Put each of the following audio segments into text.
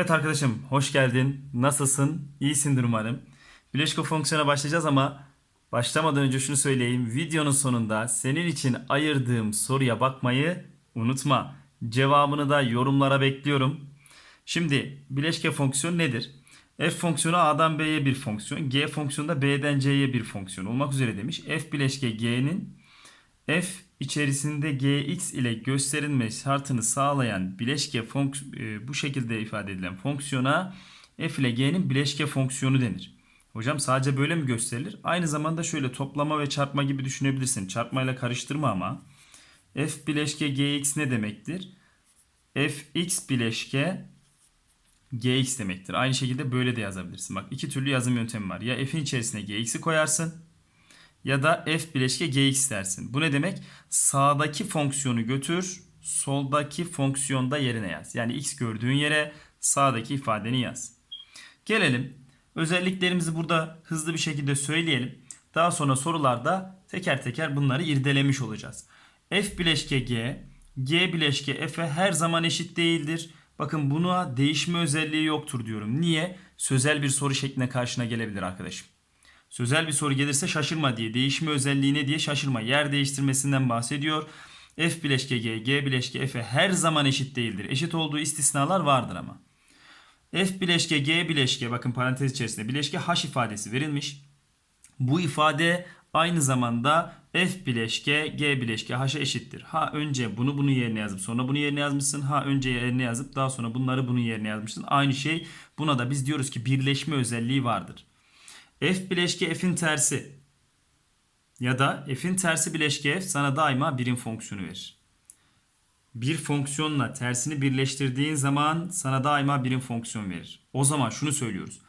Evet arkadaşım hoş geldin. Nasılsın? İyisindir umarım. Bileşko fonksiyona başlayacağız ama başlamadan önce şunu söyleyeyim. Videonun sonunda senin için ayırdığım soruya bakmayı unutma. Cevabını da yorumlara bekliyorum. Şimdi bileşke fonksiyon nedir? F fonksiyonu A'dan B'ye bir fonksiyon. G fonksiyonu da B'den C'ye bir fonksiyon olmak üzere demiş. F bileşke G'nin f içerisinde gx ile gösterilme şartını sağlayan bileşke fonks- e, bu şekilde ifade edilen fonksiyona f ile g'nin bileşke fonksiyonu denir. Hocam sadece böyle mi gösterilir? Aynı zamanda şöyle toplama ve çarpma gibi düşünebilirsin. Çarpmayla karıştırma ama. f bileşke gx ne demektir? fx bileşke gx demektir. Aynı şekilde böyle de yazabilirsin. Bak iki türlü yazım yöntemi var. Ya f'in içerisine gx'i koyarsın ya da f bileşke gx dersin. Bu ne demek? Sağdaki fonksiyonu götür, soldaki fonksiyonda yerine yaz. Yani x gördüğün yere sağdaki ifadeni yaz. Gelelim. Özelliklerimizi burada hızlı bir şekilde söyleyelim. Daha sonra sorularda teker teker bunları irdelemiş olacağız. F bileşke G, G bileşke F'e her zaman eşit değildir. Bakın buna değişme özelliği yoktur diyorum. Niye? Sözel bir soru şeklinde karşına gelebilir arkadaşım. Sözel bir soru gelirse şaşırma diye. Değişme özelliği ne diye şaşırma. Yer değiştirmesinden bahsediyor. F bileşke G, G bileşke F'e her zaman eşit değildir. Eşit olduğu istisnalar vardır ama. F bileşke G bileşke bakın parantez içerisinde bileşke H ifadesi verilmiş. Bu ifade aynı zamanda F bileşke G bileşke H'a eşittir. Ha önce bunu bunun yerine yazıp sonra bunu yerine yazmışsın. Ha önce yerine yazıp daha sonra bunları bunun yerine yazmışsın. Aynı şey buna da biz diyoruz ki birleşme özelliği vardır. F bileşke f'in tersi ya da f'in tersi bileşke f sana daima birim fonksiyonu verir. Bir fonksiyonla tersini birleştirdiğin zaman sana daima birim fonksiyon verir. O zaman şunu söylüyoruz.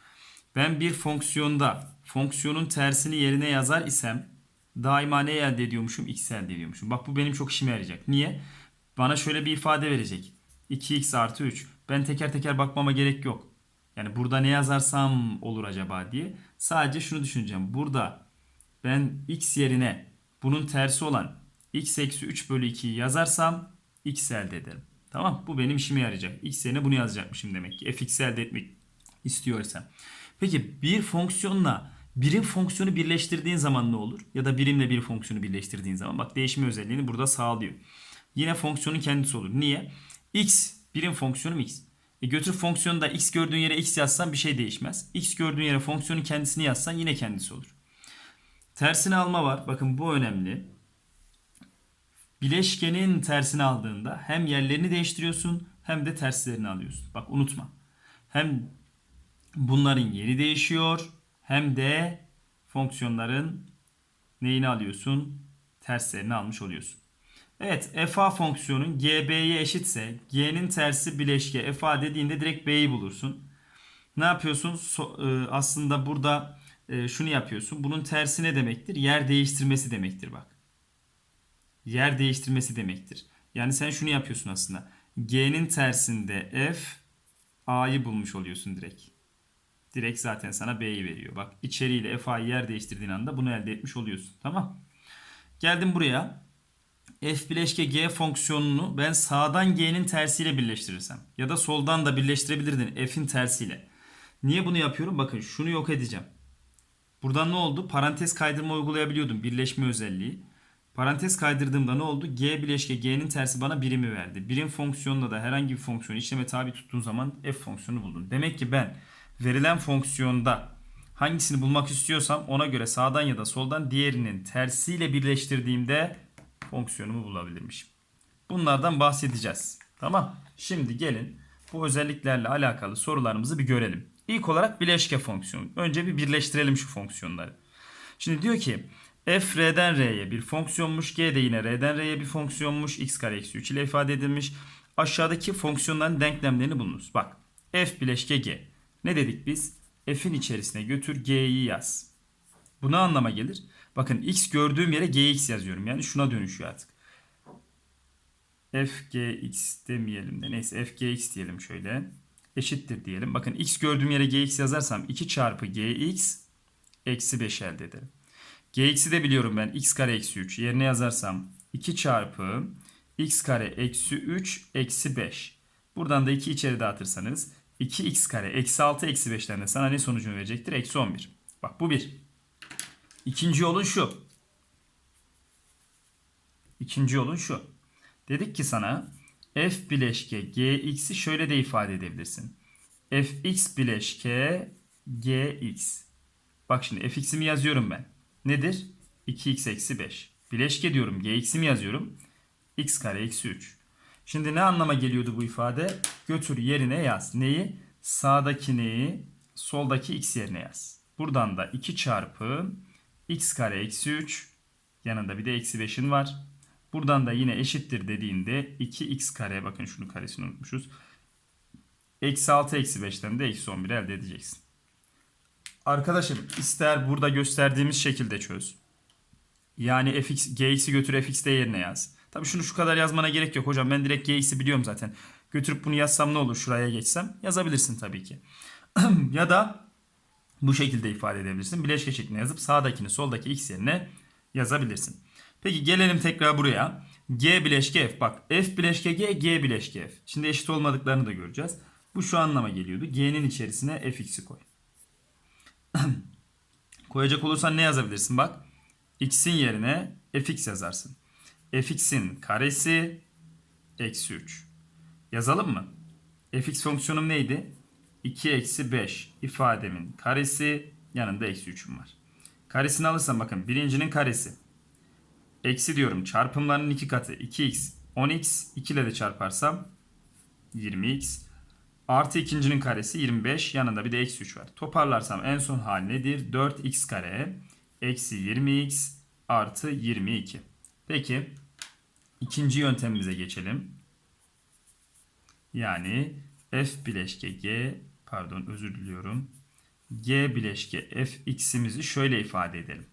Ben bir fonksiyonda fonksiyonun tersini yerine yazar isem daima ne elde ediyormuşum? X elde ediyormuşum. Bak bu benim çok işime yarayacak. Niye? Bana şöyle bir ifade verecek. 2x artı 3. Ben teker teker bakmama gerek yok. Yani burada ne yazarsam olur acaba diye. Sadece şunu düşüneceğim. Burada ben x yerine bunun tersi olan x eksi 3 bölü 2'yi yazarsam x elde ederim. Tamam Bu benim işime yarayacak. x yerine bunu yazacakmışım demek ki. fx elde etmek istiyorsam. Peki bir fonksiyonla birim fonksiyonu birleştirdiğin zaman ne olur? Ya da birimle bir fonksiyonu birleştirdiğin zaman. Bak değişme özelliğini burada sağlıyor. Yine fonksiyonun kendisi olur. Niye? x birim fonksiyonum x. E götür fonksiyonda x gördüğün yere x yazsan bir şey değişmez. x gördüğün yere fonksiyonun kendisini yazsan yine kendisi olur. Tersini alma var. Bakın bu önemli. Bileşkenin tersini aldığında hem yerlerini değiştiriyorsun hem de terslerini alıyorsun. Bak unutma. Hem bunların yeri değişiyor hem de fonksiyonların neyini alıyorsun? Terslerini almış oluyorsun. Evet fa fonksiyonun gb'ye eşitse g'nin tersi bileşke fa dediğinde direkt b'yi bulursun. Ne yapıyorsun? So, e, aslında burada e, şunu yapıyorsun. Bunun tersi ne demektir? Yer değiştirmesi demektir bak. Yer değiştirmesi demektir. Yani sen şunu yapıyorsun aslında. G'nin tersinde f a'yı bulmuş oluyorsun direkt. Direkt zaten sana b'yi veriyor. Bak içeriğiyle fa'yı yer değiştirdiğin anda bunu elde etmiş oluyorsun. Tamam. Geldim buraya f bileşke g fonksiyonunu ben sağdan g'nin tersiyle birleştirirsem ya da soldan da birleştirebilirdin f'in tersiyle. Niye bunu yapıyorum? Bakın şunu yok edeceğim. Buradan ne oldu? Parantez kaydırma uygulayabiliyordum. Birleşme özelliği. Parantez kaydırdığımda ne oldu? G bileşke G'nin tersi bana birimi verdi. Birim fonksiyonla da herhangi bir fonksiyonu işleme tabi tuttuğun zaman f fonksiyonu buldum. Demek ki ben verilen fonksiyonda hangisini bulmak istiyorsam ona göre sağdan ya da soldan diğerinin tersiyle birleştirdiğimde fonksiyonumu bulabilirmişim. Bunlardan bahsedeceğiz. Tamam. Şimdi gelin bu özelliklerle alakalı sorularımızı bir görelim. İlk olarak bileşke fonksiyonu. Önce bir birleştirelim şu fonksiyonları. Şimdi diyor ki f r'den r'ye bir fonksiyonmuş. G de yine r'den r'ye bir fonksiyonmuş. x kare eksi 3 ile ifade edilmiş. Aşağıdaki fonksiyonların denklemlerini bulunuz. Bak f bileşke g. Ne dedik biz? f'in içerisine götür g'yi yaz. Bu ne anlama gelir? Bakın x gördüğüm yere gx yazıyorum. Yani şuna dönüşüyor artık. fgx demeyelim de neyse fgx diyelim şöyle. Eşittir diyelim. Bakın x gördüğüm yere gx yazarsam 2 çarpı gx eksi 5 elde ederim. gx'i de biliyorum ben x kare eksi 3. Yerine yazarsam 2 çarpı x kare eksi 3 eksi 5. Buradan da 2 içeri dağıtırsanız 2x kare eksi 6 eksi 5'ten de sana ne sonucunu verecektir? Eksi 11. Bak bu bir. İkinci yolun şu. İkinci yolun şu. Dedik ki sana f bileşke gx'i şöyle de ifade edebilirsin. fx bileşke gx. Bak şimdi fx'imi yazıyorum ben. Nedir? 2x eksi 5. Bileşke diyorum gx'imi yazıyorum. x kare eksi 3. Şimdi ne anlama geliyordu bu ifade? Götür yerine yaz. Neyi? Sağdakini soldaki x yerine yaz. Buradan da 2 çarpı x kare eksi 3 yanında bir de eksi 5'in var. Buradan da yine eşittir dediğinde 2x kare bakın şunu karesini unutmuşuz. Eksi 6 eksi 5'ten de eksi 11 elde edeceksin. Arkadaşım ister burada gösterdiğimiz şekilde çöz. Yani fx, gx'i götür fx de yerine yaz. Tabii şunu şu kadar yazmana gerek yok hocam. Ben direkt gx'i biliyorum zaten. Götürüp bunu yazsam ne olur şuraya geçsem? Yazabilirsin tabii ki. ya da bu şekilde ifade edebilirsin. Bileşke şeklinde yazıp sağdakini soldaki x yerine yazabilirsin. Peki gelelim tekrar buraya. G bileşke F. Bak F bileşke G, G bileşke F. Şimdi eşit olmadıklarını da göreceğiz. Bu şu anlama geliyordu. G'nin içerisine fx'i koy. Koyacak olursan ne yazabilirsin bak. X'in yerine fx yazarsın. fx'in karesi eksi 3. Yazalım mı? fx fonksiyonum neydi? 2 eksi 5 ifademin karesi yanında eksi 3'üm var. Karesini alırsam bakın birincinin karesi. Eksi diyorum çarpımlarının iki katı 2x 10x 2 ile de çarparsam 20x artı ikincinin karesi 25 yanında bir de eksi 3 var. Toparlarsam en son hal nedir? 4x kare eksi 20x artı 22. Peki ikinci yöntemimize geçelim. Yani f bileşke g pardon özür diliyorum. g bileşke fx'imizi şöyle ifade edelim.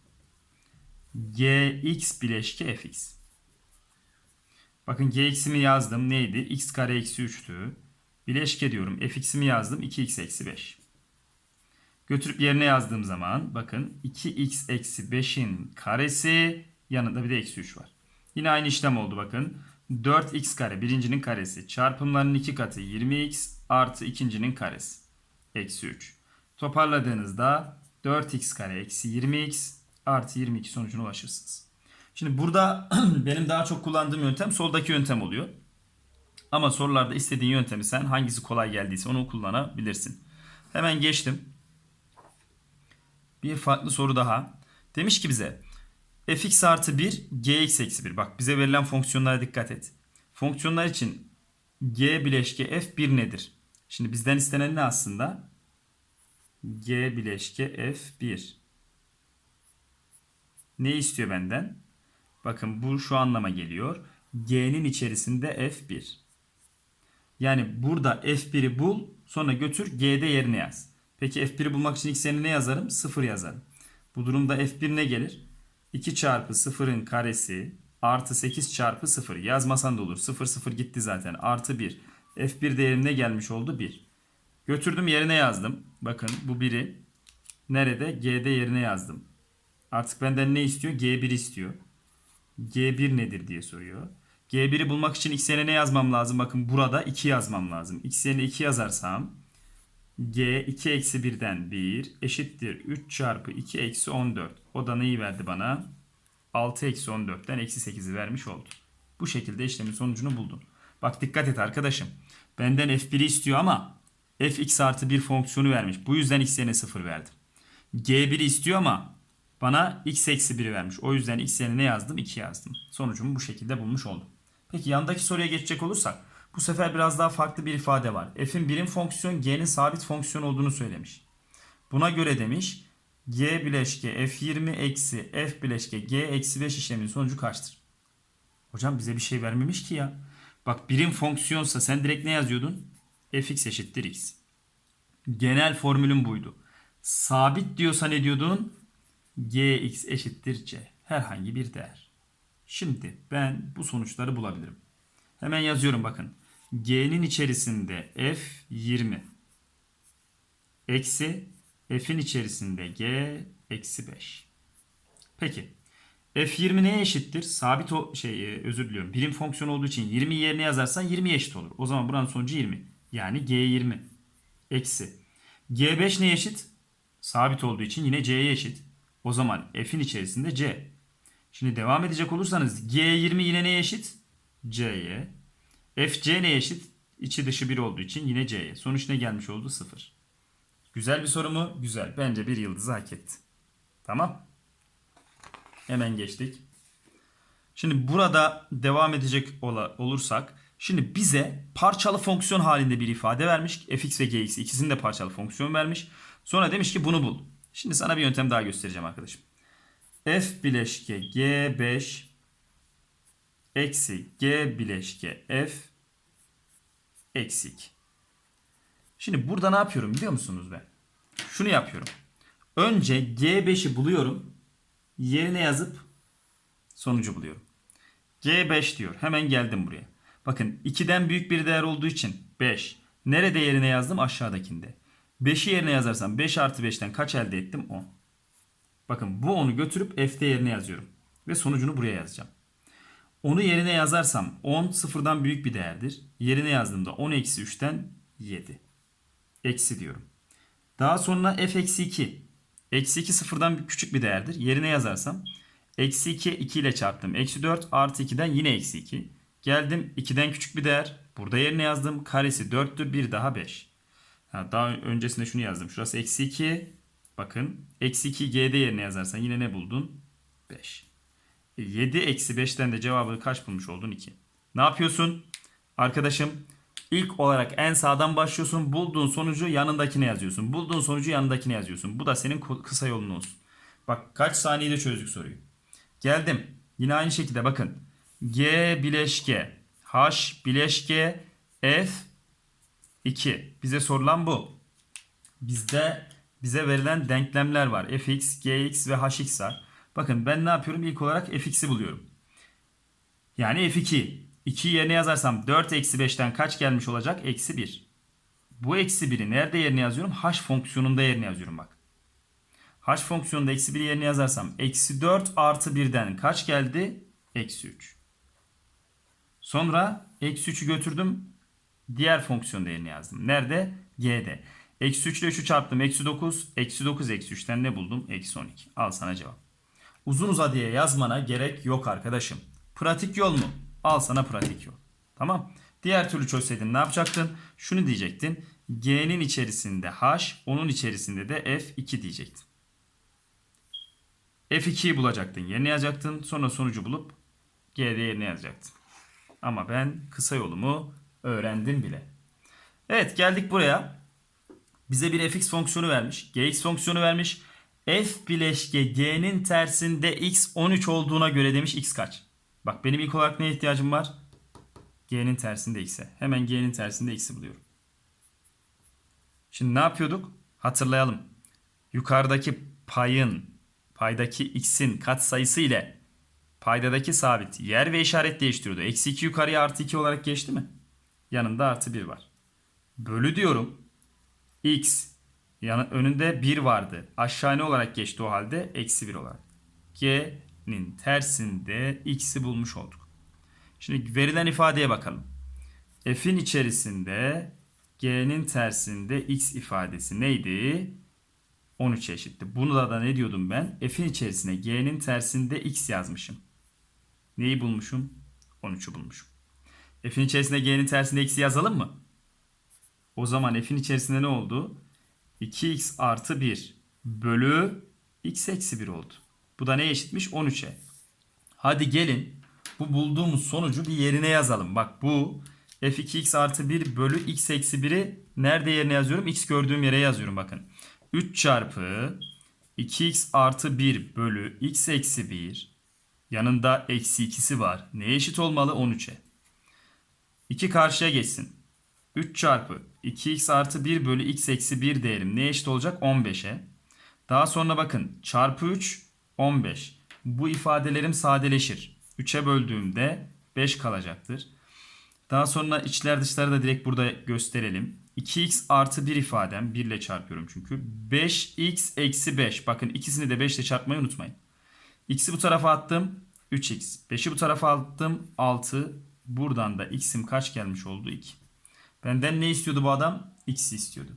gx bileşke fx. Bakın gx'imi yazdım. Neydi? x kare eksi 3'tü. Bileşke diyorum. fx'imi yazdım. 2x eksi 5. Götürüp yerine yazdığım zaman bakın 2x eksi 5'in karesi yanında bir de eksi 3 var. Yine aynı işlem oldu bakın. 4x kare birincinin karesi çarpımların iki katı 20x artı ikincinin karesi. Eksi 3. Toparladığınızda 4x kare eksi 20x artı 22 sonucuna ulaşırsınız. Şimdi burada benim daha çok kullandığım yöntem soldaki yöntem oluyor. Ama sorularda istediğin yöntemi sen hangisi kolay geldiyse onu kullanabilirsin. Hemen geçtim. Bir farklı soru daha. Demiş ki bize fx artı 1 gx eksi 1. Bak bize verilen fonksiyonlara dikkat et. Fonksiyonlar için g bileşke f 1 nedir? Şimdi bizden istenen ne aslında? g bileşke f 1. Ne istiyor benden? Bakın bu şu anlama geliyor. g'nin içerisinde f1. Yani burada f1'i bul sonra götür g'de yerine yaz. Peki f1'i bulmak için x yerine ne yazarım? 0 yazarım. Bu durumda f1 ne gelir? 2 çarpı 0'ın karesi artı 8 çarpı 0. Yazmasan da olur. 0 0 gitti zaten. Artı 1. F1 değerim ne gelmiş oldu? 1. Götürdüm yerine yazdım. Bakın bu 1'i nerede? G'de yerine yazdım. Artık benden ne istiyor? G1 istiyor. G1 nedir diye soruyor. G1'i bulmak için x ne yazmam lazım? Bakın burada 2 yazmam lazım. x yerine 2 yazarsam G 2 eksi 1'den 1 eşittir 3 çarpı 2 eksi 14. O da neyi verdi bana? 6 eksi 14'ten eksi 8'i vermiş oldu. Bu şekilde işlemin sonucunu buldun. Bak dikkat et arkadaşım. Benden f1'i istiyor ama fx artı 1 fonksiyonu vermiş. Bu yüzden x yerine 0 verdim. G1'i istiyor ama bana x eksi 1'i vermiş. O yüzden x yerine ne yazdım? 2 yazdım. Sonucumu bu şekilde bulmuş oldum. Peki yandaki soruya geçecek olursak. Bu sefer biraz daha farklı bir ifade var. F'in birim fonksiyon G'nin sabit fonksiyon olduğunu söylemiş. Buna göre demiş G bileşke F20 eksi F bileşke G eksi 5 işleminin sonucu kaçtır? Hocam bize bir şey vermemiş ki ya. Bak birim fonksiyonsa sen direkt ne yazıyordun? fx eşittir x. Genel formülün buydu. Sabit diyorsa ne diyordun? gx eşittir c. Herhangi bir değer. Şimdi ben bu sonuçları bulabilirim. Hemen yazıyorum bakın. G'nin içerisinde f 20 eksi f'in içerisinde g eksi 5. Peki. F20 neye eşittir? Sabit o şey e, özür diliyorum. Birim fonksiyon olduğu için 20 yerine yazarsan 20 eşit olur. O zaman buranın sonucu 20. Yani G20. Eksi. G5 neye eşit? Sabit olduğu için yine C'ye eşit. O zaman F'in içerisinde C. Şimdi devam edecek olursanız G20 yine neye eşit? C'ye. FC neye eşit? İçi dışı 1 olduğu için yine C'ye. Sonuç ne gelmiş oldu? 0. Güzel bir soru mu? Güzel. Bence bir yıldızı hak etti. Tamam. Hemen geçtik. Şimdi burada devam edecek olursak şimdi bize parçalı fonksiyon halinde bir ifade vermiş. fx ve gx ikisini de parçalı fonksiyon vermiş. Sonra demiş ki bunu bul. Şimdi sana bir yöntem daha göstereceğim arkadaşım. f bileşke g5 eksi g bileşke f eksi 2. Şimdi burada ne yapıyorum biliyor musunuz ben? Şunu yapıyorum. Önce G5'i buluyorum. Yerine yazıp sonucu buluyorum. G5 diyor. Hemen geldim buraya. Bakın 2'den büyük bir değer olduğu için 5. Nerede yerine yazdım? Aşağıdakinde. 5'i yerine yazarsam 5 artı 5'ten kaç elde ettim? 10. Bakın bu 10'u götürüp F'de yerine yazıyorum. Ve sonucunu buraya yazacağım. Onu yerine yazarsam 10 sıfırdan büyük bir değerdir. Yerine yazdığımda 10 eksi 3'ten 7. Eksi diyorum. Daha sonra f eksi 2. Eksi 2 sıfırdan küçük bir değerdir. Yerine yazarsam eksi 2 2 ile çarptım. Eksi 4 artı 2'den yine eksi 2. Geldim 2'den küçük bir değer. Burada yerine yazdım. Karesi 4'tür. Bir daha 5. Ha, daha öncesinde şunu yazdım. Şurası eksi 2. Bakın. Eksi 2 g'de yerine yazarsan yine ne buldun? 5. 7 eksi 5'ten de cevabını kaç bulmuş oldun? 2. Ne yapıyorsun? Arkadaşım ilk olarak en sağdan başlıyorsun. Bulduğun sonucu yanındakine yazıyorsun. Bulduğun sonucu yanındakine yazıyorsun. Bu da senin kısa yolun olsun. Bak kaç saniyede çözdük soruyu. Geldim. Yine aynı şekilde bakın. G bileşke H bileşke F 2. Bize sorulan bu. Bizde bize verilen denklemler var. fx, gx ve hx var. Bakın ben ne yapıyorum? İlk olarak fx'i buluyorum. Yani f2. 2'yi yerine yazarsam 4 eksi 5'ten kaç gelmiş olacak? Eksi 1. Bu eksi 1'i nerede yerine yazıyorum? h fonksiyonunda yerine yazıyorum bak. h fonksiyonunda eksi 1'i yerine yazarsam eksi 4 artı 1'den kaç geldi? Eksi 3. Sonra eksi 3'ü götürdüm. Diğer fonksiyonda yerine yazdım. Nerede? G'de. Eksi 3 ile 3'ü çarptım. Eksi 9. Eksi 9 eksi 3'ten ne buldum? Eksi 12. Al sana cevap. Uzun uzadıya yazmana gerek yok arkadaşım. Pratik yol mu? Al sana pratik yol. Tamam. Diğer türlü çözseydin ne yapacaktın? Şunu diyecektin. G'nin içerisinde H, onun içerisinde de F2 diyecektin. F2'yi bulacaktın. Yerine yazacaktın. Sonra sonucu bulup G'de yerine yazacaktın. Ama ben kısa yolumu öğrendim bile. Evet geldik buraya. Bize bir fx fonksiyonu vermiş. gx fonksiyonu vermiş. f bileşke g'nin tersinde x 13 olduğuna göre demiş x kaç? Bak benim ilk olarak neye ihtiyacım var? g'nin tersinde x'e. Hemen g'nin tersinde x'i buluyorum. Şimdi ne yapıyorduk? Hatırlayalım. Yukarıdaki payın, paydaki x'in katsayısı ile paydadaki sabit yer ve işaret değiştiriyordu. Eksi 2 yukarıya artı 2 olarak geçti mi? Yanında artı 1 var. Bölü diyorum. x yani önünde 1 vardı. Aşağı ne olarak geçti o halde? Eksi 1 olarak. G'nin tersinde x'i bulmuş olduk. Şimdi verilen ifadeye bakalım. F'in içerisinde G'nin tersinde x ifadesi neydi? 13 eşitti. Bunu da, da ne diyordum ben? F'in içerisine G'nin tersinde x yazmışım. Neyi bulmuşum? 13'ü bulmuşum. F'in içerisinde G'nin tersinde x'i yazalım mı? O zaman f'in içerisinde ne oldu? 2x artı 1 bölü x eksi 1 oldu. Bu da ne eşitmiş? 13'e. Hadi gelin bu bulduğumuz sonucu bir yerine yazalım. Bak bu f2x artı 1 bölü x eksi 1'i nerede yerine yazıyorum? x gördüğüm yere yazıyorum bakın. 3 çarpı 2x artı 1 bölü x eksi 1 yanında eksi 2'si var. Neye eşit olmalı? 13'e. 2 karşıya geçsin. 3 çarpı 2x artı 1 bölü x eksi 1 değerim neye eşit olacak? 15'e. Daha sonra bakın çarpı 3 15. Bu ifadelerim sadeleşir. 3'e böldüğümde 5 kalacaktır. Daha sonra içler dışları da direkt burada gösterelim. 2x artı 1 ifadem 1 ile çarpıyorum çünkü. 5x eksi 5. Bakın ikisini de 5 ile çarpmayı unutmayın. X'i bu tarafa attım. 3x. 5'i bu tarafa attım. 6. Buradan da x'im kaç gelmiş oldu? 2. Benden ne istiyordu bu adam? X'i istiyordu.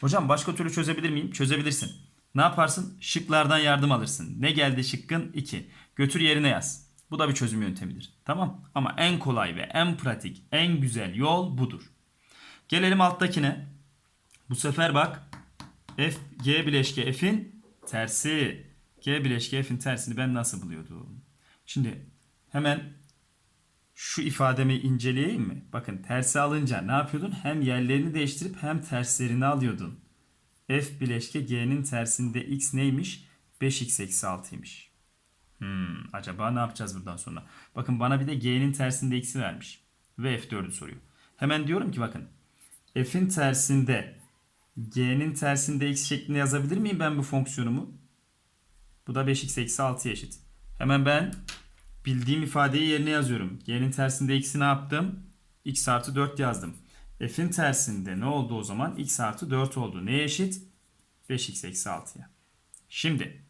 Hocam başka türlü çözebilir miyim? Çözebilirsin. Ne yaparsın? Şıklardan yardım alırsın. Ne geldi şıkkın? 2. Götür yerine yaz. Bu da bir çözüm yöntemidir. Tamam? Ama en kolay ve en pratik, en güzel yol budur. Gelelim alttakine. Bu sefer bak F, G bileşke F'in tersi. G bileşke F'in tersini ben nasıl buluyordum? Şimdi hemen şu ifademi inceleyeyim mi? Bakın tersi alınca ne yapıyordun? Hem yerlerini değiştirip hem terslerini alıyordun. F bileşke G'nin tersinde X neymiş? 5X eksi 6'ymış. Hmm, acaba ne yapacağız buradan sonra? Bakın bana bir de G'nin tersinde X'i vermiş. Ve F4'ü soruyor. Hemen diyorum ki bakın. F'in tersinde G'nin tersinde X şeklinde yazabilir miyim ben bu fonksiyonumu? Bu da 5X eksi 6'ya eşit. Hemen ben bildiğim ifadeyi yerine yazıyorum. G'nin tersinde x'i ne yaptım? x artı 4 yazdım. F'in tersinde ne oldu o zaman? x artı 4 oldu. Neye eşit? 5x eksi 6'ya. Şimdi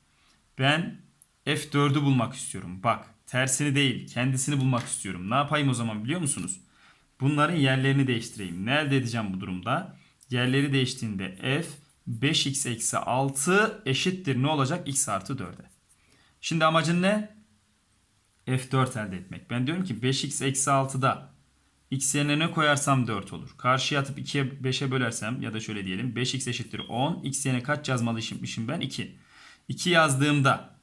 ben F4'ü bulmak istiyorum. Bak tersini değil kendisini bulmak istiyorum. Ne yapayım o zaman biliyor musunuz? Bunların yerlerini değiştireyim. Ne elde edeceğim bu durumda? Yerleri değiştiğinde f 5x eksi 6 eşittir ne olacak? x artı 4'e. Şimdi amacın ne? F4 elde etmek. Ben diyorum ki 5x eksi 6'da x yerine ne koyarsam 4 olur. Karşıya atıp 2'ye 5'e bölersem ya da şöyle diyelim 5x eşittir 10. x yerine kaç yazmalıymışım ben? 2. 2 yazdığımda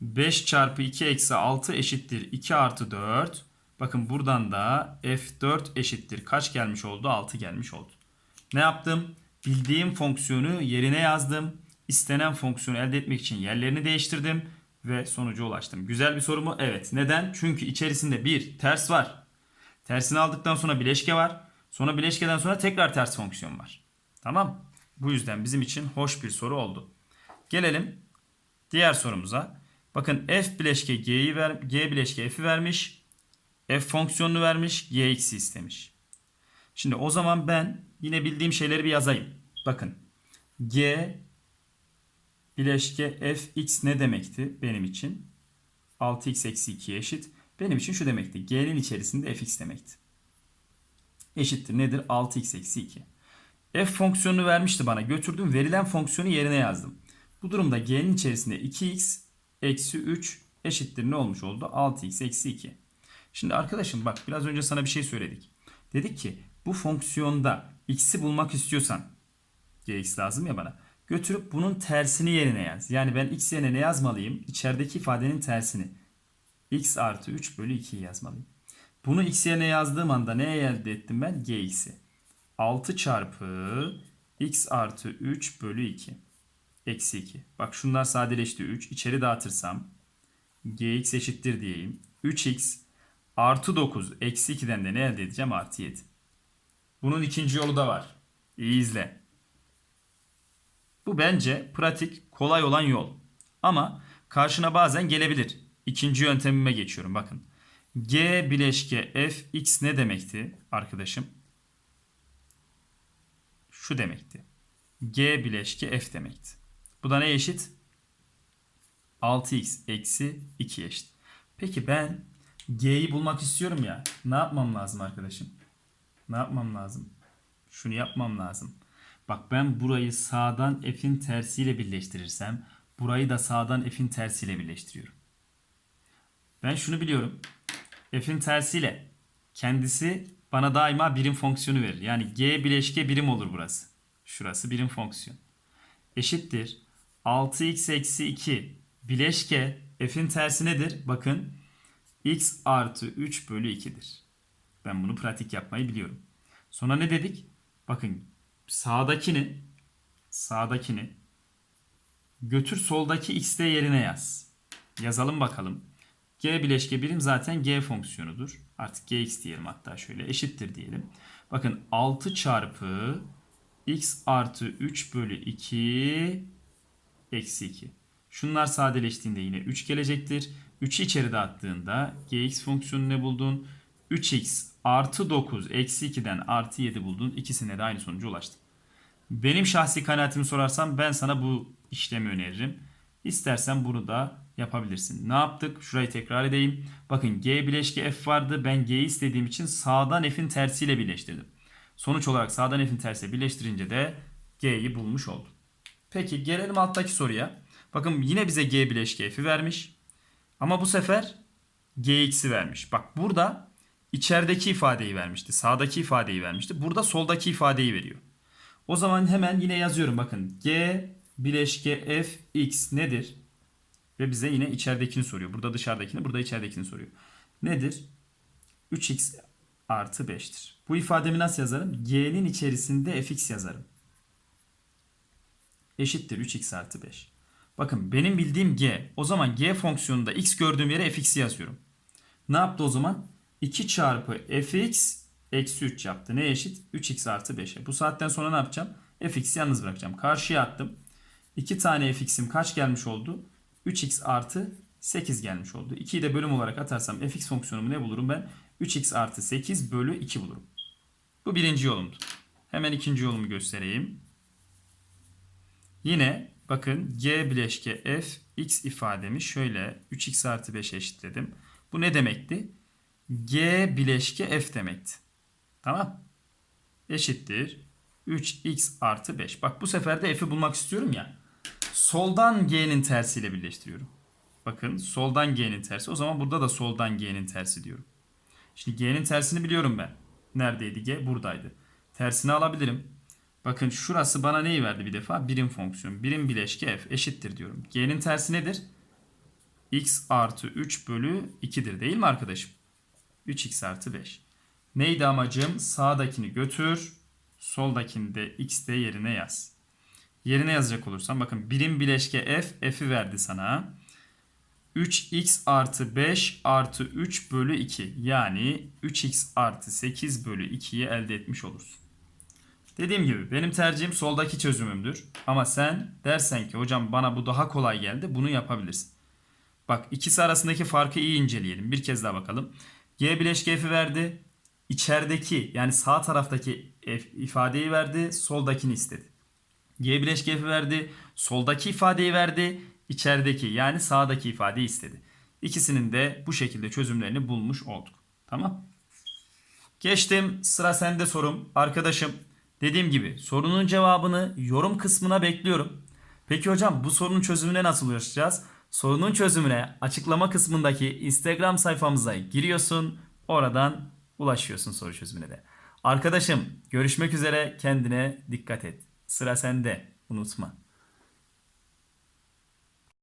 5 çarpı 2 eksi 6 eşittir 2 artı 4. Bakın buradan da F4 eşittir. Kaç gelmiş oldu? 6 gelmiş oldu. Ne yaptım? Bildiğim fonksiyonu yerine yazdım. İstenen fonksiyonu elde etmek için yerlerini değiştirdim ve sonuca ulaştım. Güzel bir soru mu? Evet. Neden? Çünkü içerisinde bir ters var. Tersini aldıktan sonra bileşke var. Sonra bileşkeden sonra tekrar ters fonksiyon var. Tamam. Bu yüzden bizim için hoş bir soru oldu. Gelelim diğer sorumuza. Bakın f bileşke g'yi ver, g bileşke f'i vermiş. f fonksiyonunu vermiş, gx'i istemiş. Şimdi o zaman ben yine bildiğim şeyleri bir yazayım. Bakın g bileşke fx ne demekti benim için? 6x eksi 2'ye eşit. Benim için şu demekti. G'nin içerisinde fx demekti. Eşittir nedir? 6x eksi 2. F fonksiyonunu vermişti bana. Götürdüm. Verilen fonksiyonu yerine yazdım. Bu durumda g'nin içerisinde 2x eksi 3 eşittir ne olmuş oldu? 6x eksi 2. Şimdi arkadaşım bak biraz önce sana bir şey söyledik. Dedik ki bu fonksiyonda x'i bulmak istiyorsan gx lazım ya bana. Götürüp bunun tersini yerine yaz. Yani ben x yerine ne yazmalıyım? İçerideki ifadenin tersini. X artı 3 bölü 2'yi yazmalıyım. Bunu x yerine yazdığım anda ne elde ettim ben? gx'i. 6 çarpı x artı 3 bölü 2. Eksi 2. Bak şunlar sadeleşti 3. İçeri dağıtırsam gx eşittir diyeyim. 3x artı 9 eksi 2'den de ne elde edeceğim? Artı 7. Bunun ikinci yolu da var. İyi izle. Bu bence pratik, kolay olan yol. Ama karşına bazen gelebilir. İkinci yöntemime geçiyorum bakın. G bileşke f x ne demekti arkadaşım? Şu demekti. G bileşke f demekti. Bu da ne eşit? 6x eksi 2 eşit. Peki ben g'yi bulmak istiyorum ya. Ne yapmam lazım arkadaşım? Ne yapmam lazım? Şunu yapmam lazım. Bak ben burayı sağdan f'in tersiyle birleştirirsem burayı da sağdan f'in tersiyle birleştiriyorum. Ben şunu biliyorum. F'in tersiyle kendisi bana daima birim fonksiyonu verir. Yani g bileşke birim olur burası. Şurası birim fonksiyon. Eşittir. 6x eksi 2 bileşke f'in tersi nedir? Bakın x artı 3 bölü 2'dir. Ben bunu pratik yapmayı biliyorum. Sonra ne dedik? Bakın sağdakini sağdakini götür soldaki x'te yerine yaz. Yazalım bakalım. G bileşke birim zaten g fonksiyonudur. Artık gx diyelim hatta şöyle eşittir diyelim. Bakın 6 çarpı x artı 3 bölü 2 eksi 2. Şunlar sadeleştiğinde yine 3 gelecektir. 3'ü içeri dağıttığında gx fonksiyonu ne buldun? 3x artı 9 eksi 2'den artı 7 buldun. İkisine de aynı sonuca ulaştın. Benim şahsi kanaatimi sorarsan ben sana bu işlemi öneririm. İstersen bunu da yapabilirsin. Ne yaptık? Şurayı tekrar edeyim. Bakın g bileşke f vardı. Ben g'yi istediğim için sağdan f'in tersiyle birleştirdim. Sonuç olarak sağdan f'in tersiyle birleştirince de G'yi bulmuş oldum. Peki gelelim alttaki soruya. Bakın yine bize G bileşke F'i vermiş. Ama bu sefer Gx'i vermiş. Bak burada içerideki ifadeyi vermişti. Sağdaki ifadeyi vermişti. Burada soldaki ifadeyi veriyor. O zaman hemen yine yazıyorum bakın. G bileşke Fx nedir? Ve bize yine içeridekini soruyor. Burada dışarıdakini, burada içeridekini soruyor. Nedir? 3x artı 5'tir. Bu ifademi nasıl yazarım? G'nin içerisinde fx yazarım. Eşittir 3x artı 5. Bakın benim bildiğim g. O zaman g fonksiyonunda x gördüğüm yere fx'i yazıyorum. Ne yaptı o zaman? 2 çarpı fx eksi 3 yaptı. Ne eşit? 3x artı 5'e. Bu saatten sonra ne yapacağım? fx'i yalnız bırakacağım. Karşıya attım. 2 tane fx'im kaç gelmiş oldu? 3x artı 8 gelmiş oldu. 2'yi de bölüm olarak atarsam fx fonksiyonumu ne bulurum ben? 3x artı 8 bölü 2 bulurum. Bu birinci yolumdu. Hemen ikinci yolumu göstereyim. Yine bakın g bileşke f x ifademi şöyle 3x artı 5 eşitledim. Bu ne demekti? g bileşke f demekti. Tamam. Eşittir. 3x artı 5. Bak bu sefer de f'i bulmak istiyorum ya. Soldan g'nin tersiyle birleştiriyorum. Bakın soldan g'nin tersi. O zaman burada da soldan g'nin tersi diyorum. Şimdi g'nin tersini biliyorum ben. Neredeydi g? Buradaydı. Tersini alabilirim. Bakın şurası bana neyi verdi bir defa? Birim fonksiyon. Birim bileşke f eşittir diyorum. G'nin tersi nedir? x artı 3 bölü 2'dir değil mi arkadaşım? 3x artı 5. Neydi amacım? Sağdakini götür. Soldakini de x de yerine yaz. Yerine yazacak olursam bakın birim bileşke f f'i verdi sana. 3x artı 5 artı 3 bölü 2 yani 3x artı 8 bölü 2'yi elde etmiş olursun. Dediğim gibi benim tercihim soldaki çözümümdür. Ama sen dersen ki hocam bana bu daha kolay geldi bunu yapabilirsin. Bak ikisi arasındaki farkı iyi inceleyelim. Bir kez daha bakalım. G bileşke f'i verdi. İçerideki yani sağ taraftaki f ifadeyi verdi. Soldakini istedi. G bileşke f'i verdi. Soldaki ifadeyi verdi. İçerideki yani sağdaki ifadeyi istedi. İkisinin de bu şekilde çözümlerini bulmuş olduk. Tamam. Geçtim sıra sende sorum. Arkadaşım dediğim gibi sorunun cevabını yorum kısmına bekliyorum. Peki hocam bu sorunun çözümüne nasıl ulaşacağız? Sorunun çözümüne açıklama kısmındaki Instagram sayfamıza giriyorsun. Oradan ulaşıyorsun soru çözümüne de. Arkadaşım görüşmek üzere kendine dikkat et. Sıra sende unutma.